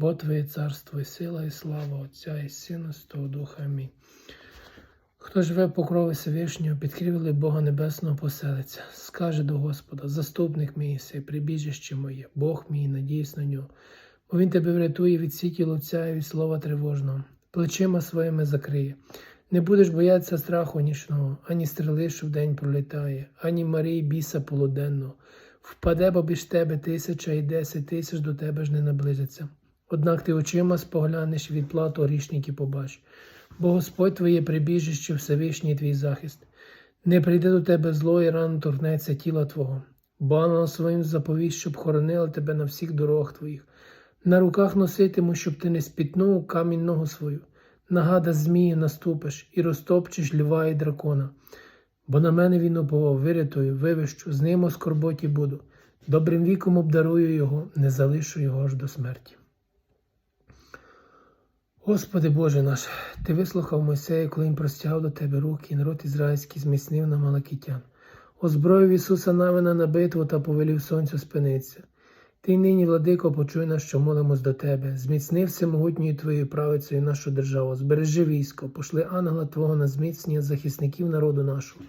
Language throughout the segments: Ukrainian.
Бо Твоє царство і сила, і слава Отця і Сина, Святого Духа. Амінь. Хто живе в покрові Всевишнього, під крівли Бога Небесного поселиться, скаже до Господа, заступник мій сей, прибіжище моє, Бог мій, надіюсь на нього. Бо Він тебе врятує від сіті ловця і від слова тривожного, плечима своїми закриє. Не будеш боятися страху нічного, ані стріли, що вдень пролітає, ані Марії біса полуденного. Впаде побіж тебе тисяча і десять тисяч до тебе ж не наблизиться. Однак ти очима споглянеш відплату грішників побач. Бо Господь твоє прибіжище, Всевишній твій захист. Не прийде до тебе зло і рано торкнеться тіла Твого, бо своїм заповість, щоб хоронили тебе на всіх дорогах твоїх. На руках носитиму, щоб ти не спітнув камінь ногу свою. Нагада змії наступиш і розтопчеш льва і дракона. Бо на мене він уповав, вирятую, вивищу, з ним у скорботі буду. Добрим віком обдарую його, не залишу його аж до смерті. Господи Боже наш, Ти вислухав Мойсея, коли він простягав до Тебе руки, і народ ізраїльський зміцнив на малакітян. Озброїв Ісуса Навина на битву та повелів сонцю спиниться. Ти нині, владико, почуй нас, що молимось до Тебе, зміцни всемогутньою Твоєю правицею нашу державу, збережи військо, пошли ангела Твого на зміцнення захисників народу нашого.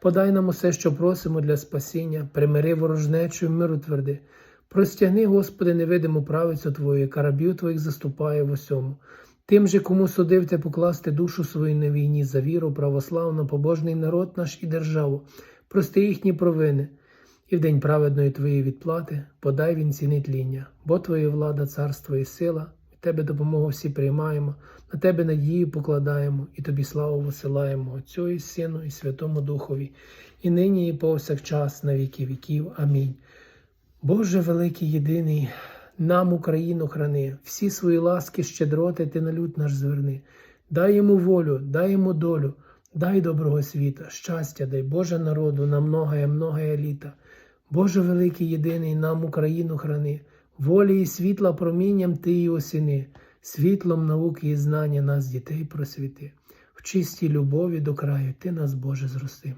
Подай нам усе, що просимо для спасіння, примири ворожнечу миру тверди. Простягни, Господи, невидиму правицю Твою, яка рабів Твоїх заступає в усьому. Тим же, кому судив те покласти душу свою на війні за віру, православно, побожний народ наш і державу, прости їхні провини, і в день праведної Твоєї відплати подай він ціни тління, бо Твоя влада, царство і сила, від Тебе допомогу всі приймаємо, на Тебе надію покладаємо і Тобі славу висилаємо, Отцю і Сину, і Святому Духові, і нині, і повсякчас, на віки віків. Амінь. Боже великий єдиний, нам Україну храни, всі свої ласки, щедроти ти на люд наш зверни. Дай йому волю, дай йому долю, дай доброго світа, щастя, дай Боже народу на многое, многое літа. Боже великий єдиний, нам Україну храни, волі і світла промінням ти її осіни, світлом науки і знання нас, дітей, просвіти. В чистій любові до краю ти нас, Боже, зрости.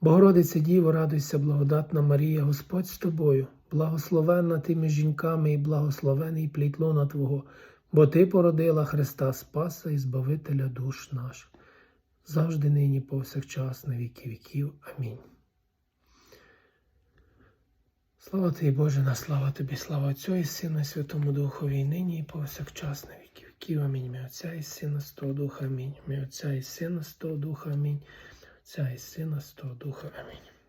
Богородице Діво, радуйся, благодатна Марія, Господь з тобою, благословенна ти між жінками і благословений плід лона Твого, бо Ти породила Христа Спаса і Збавителя душ наших. Завжди нині, повсякчас, на віки віків. Амінь. Слава Тобі, Боже, на слава Тобі, слава Отцю і Сину, і Святому Духові, і нині, і повсякчас, на віки віків. Амінь. Мій Отця і Сина, Святого Духа, Амінь. Мій Отця і Сина, Святого Духа, Амінь. Отця і Сина, Святого Духа. Амінь.